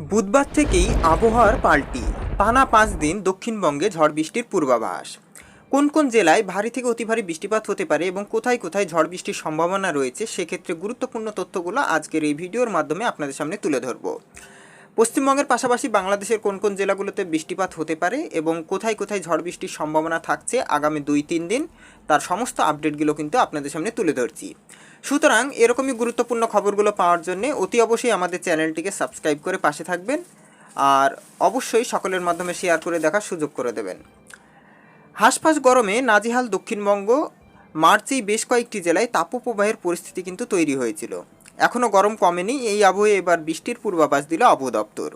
বুধবার থেকেই আবহাওয়ার পাল্টি। টানা পাঁচ দিন দক্ষিণবঙ্গে ঝড় বৃষ্টির পূর্বাভাস। কোন কোন জেলায় ভারী থেকে অতি ভারী বৃষ্টিপাত হতে পারে এবং কোথায় কোথায় ঝড় বৃষ্টির সম্ভাবনা রয়েছে, সেক্ষেত্রে গুরুত্বপূর্ণ তথ্যগুলো আজকের এই ভিডিওর মাধ্যমে আপনাদের সামনে তুলে ধরব। পশ্চিমবঙ্গের পাশাপাশি বাংলাদেশের কোন কোন জেলাগুলোতে বৃষ্টিপাত হতে পারে এবং কোথায় কোথায় ঝড় বৃষ্টির সম্ভাবনা থাকছে আগামী দুই তিন দিন, তার সমস্ত আপডেটগুলো কিন্তু আপনাদের সামনে তুলে ধরছি। সুতরাং এরকমই গুরুত্বপূর্ণ খবরগুলো পাওয়ার জন্য অতি অবশ্যই আমাদের চ্যানেলটিকে সাবস্ক্রাইব করে পাশে থাকবেন আর অবশ্যই সকলের মাধ্যমে শেয়ার করে দেখার সুযোগ করে দেবেন। হাঁসফাঁস গরমে নাজিহাল দক্ষিণবঙ্গ মার্চেই বেশ কয়েকটি জেলায় তাপপ্রবাহের পরিস্থিতি কিন্তু তৈরি হয়েছিল। এখনও গরম কমেনি, এই আবহে এবার বৃষ্টির পূর্বাভাস দিল আবহাওয়া দপ্তর।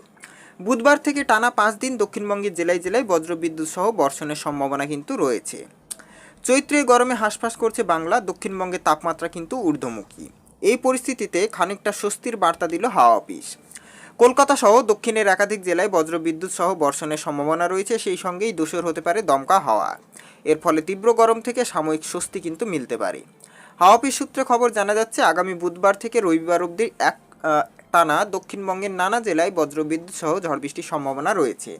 বুধবার থেকে টানা পাঁচ দিন দক্ষিণবঙ্গের জেলায় জেলায় বজ্রবিদ্যুৎ সহ বর্ষণের সম্ভাবনা কিন্তু রয়েছে। চৈত্রের গরমে হাঁসফাঁস করছে বাংলা, দক্ষিণবঙ্গের তাপমাত্রা কিন্তু ঊর্ধ্বমুখী। এই পরিস্থিতিতে খানিকটা স্বস্তির বার্তা দিল হাওয়া অফিস। কলকাতা সহ দক্ষিণের একাধিক জেলায় বজ্রবিদ্যুৎ সহ বর্ষণের সম্ভাবনা রয়েছে, সেই সঙ্গেই দূষর হতে পারে দমকা হাওয়া। এর ফলে তীব্র গরম থেকে সাময়িক স্বস্তি কিন্তু মিলতে পারে। হাওয়া সূত্রে খবর জানা যাচ্ছে, আগামী বুধবার থেকে রবিবার অবধি এক টানা দক্ষিণবঙ্গের নানা জেলায় বজ্রবিদ্যুৎ সহ ঝড় বৃষ্টির সম্ভাবনা রয়েছে।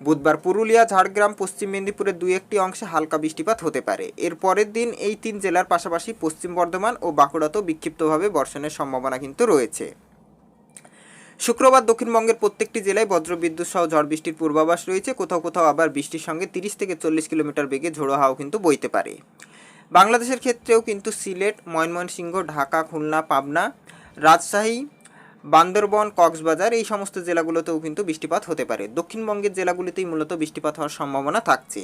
বুধবার পুরুলিয়া, ঝাড়গ্রাম, পশ্চিম মেদিনীপুরের দুই একটি অংশে হালকা বৃষ্টিপাত হতে পারে। এর পরের দিন এই তিন জেলার পাশাপাশি পশ্চিম বর্ধমান ও বাঁকুড়াতেও বিক্ষিপ্তভাবে বর্ষণের সম্ভাবনা কিন্তু রয়েছে। শুক্রবার দক্ষিণবঙ্গের প্রত্যেকটি জেলায় বজ্রবিদ্যুৎ সহ ঝড় বৃষ্টির পূর্বাভাস রয়েছে। কোথাও কোথাও আবার বৃষ্টির সঙ্গে তিরিশ থেকে চল্লিশ কিলোমিটার বেগে ঝোড়ো হাওয়া কিন্তু বইতে পারে। বাংলাদেশের ক্ষেত্রেও কিন্তু সিলেট, ময়মনসিংহ, ঢাকা, খুলনা, পাবনা, রাজশাহী, বান্দরবন, কক্সবাজার এই সমস্ত জেলাগুলোতেও কিন্তু বৃষ্টিপাত হতে পারে। দক্ষিণবঙ্গের জেলাগুলিতেই মূলত বৃষ্টিপাত হওয়ার সম্ভাবনা থাকছে।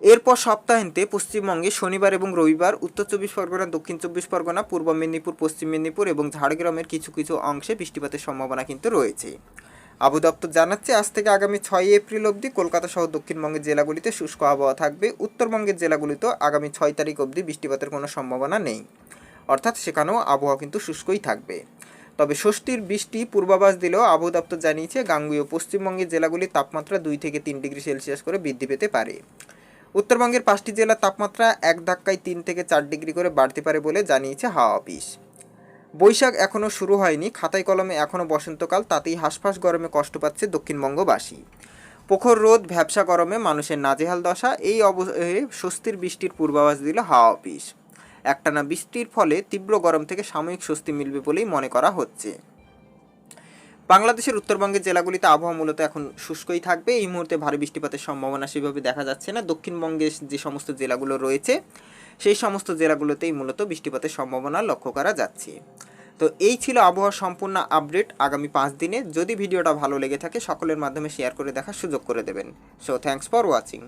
এরপর সপ্তাহান্তে পশ্চিমবঙ্গে শনিবার এবং রবিবার উত্তর চব্বিশ পরগনা, দক্ষিণ চব্বিশ পরগনা, পূর্ব মেদিনীপুর, পশ্চিম মেদিনীপুর এবং ঝাড়গ্রামের কিছু কিছু অংশে বৃষ্টিপাতের সম্ভাবনা কিন্তু রয়েছে। আবু দপ্তর জানাচ্ছে, আজ থেকে আগামী ছয়ই এপ্রিল অবধি কলকাতা সহ দক্ষিণবঙ্গের জেলাগুলিতে শুষ্ক আবহাওয়া থাকবে। উত্তরবঙ্গের জেলাগুলিতেও আগামী ছয় তারিখ অবধি বৃষ্টিপাতের কোনো সম্ভাবনা নেই। অর্থাৎ সেখানেও আবহাওয়া কিন্তু শুষ্কই থাকবে। তবে ষষ্ঠীর বৃষ্টি পূর্বাভাস দিলেও আবহাওয়া দপ্তর জানিয়েছে গাঙ্গুয় পশ্চিমবঙ্গের জেলাগুলির তাপমাত্রা দুই থেকে তিন ডিগ্রি সেলসিয়াস করে বৃদ্ধি পেতে পারে। উত্তরবঙ্গের পাঁচটি জেলার তাপমাত্রা এক ধাক্কায় তিন থেকে চার ডিগ্রি করে বাড়তে পারে বলে জানিয়েছে হাওয়া অফিস। বৈশাখ এখনও শুরু হয়নি। খাতায় কলমে এখনও বসন্তকাল, তাতেই হাঁসফাঁস গরমে কষ্ট পাচ্ছে দক্ষিণবঙ্গবাসী। প্রখর রোদ, ভ্যাবসা গরমে মানুষের নাজেহাল দশা, এই অবস্থায় স্বস্তির বৃষ্টির পূর্বাভাস দিল হাওয়া অফিস। একটানা বৃষ্টির ফলে তীব্র গরম থেকে সাময়িক স্বস্তি মিলবে বলেই মনে করা হচ্ছে। বাংলাদেশের উত্তরবঙ্গের জেলাগুলিতে আবহাওয়া মূলত এখন শুষ্কই থাকবে। এই মুহূর্তে ভারী বৃষ্টিপাতের সম্ভাবনা সেভাবে দেখা যাচ্ছে না। দক্ষিণবঙ্গের যে সমস্ত জেলাগুলো রয়েছে, সেই সমস্ত জেলাগুলোতেই মূলত বৃষ্টিপাতের সম্ভাবনা লক্ষ্য করা যাচ্ছে। তো এই ছিল আবহাওয়ার সম্পূর্ণ আপডেট আগামী পাঁচ দিনে। যদি ভিডিওটা ভালো লেগে থাকে, সকলের মাধ্যমে শেয়ার করে দেখার সুযোগ করে দেবেন। So thanks for watching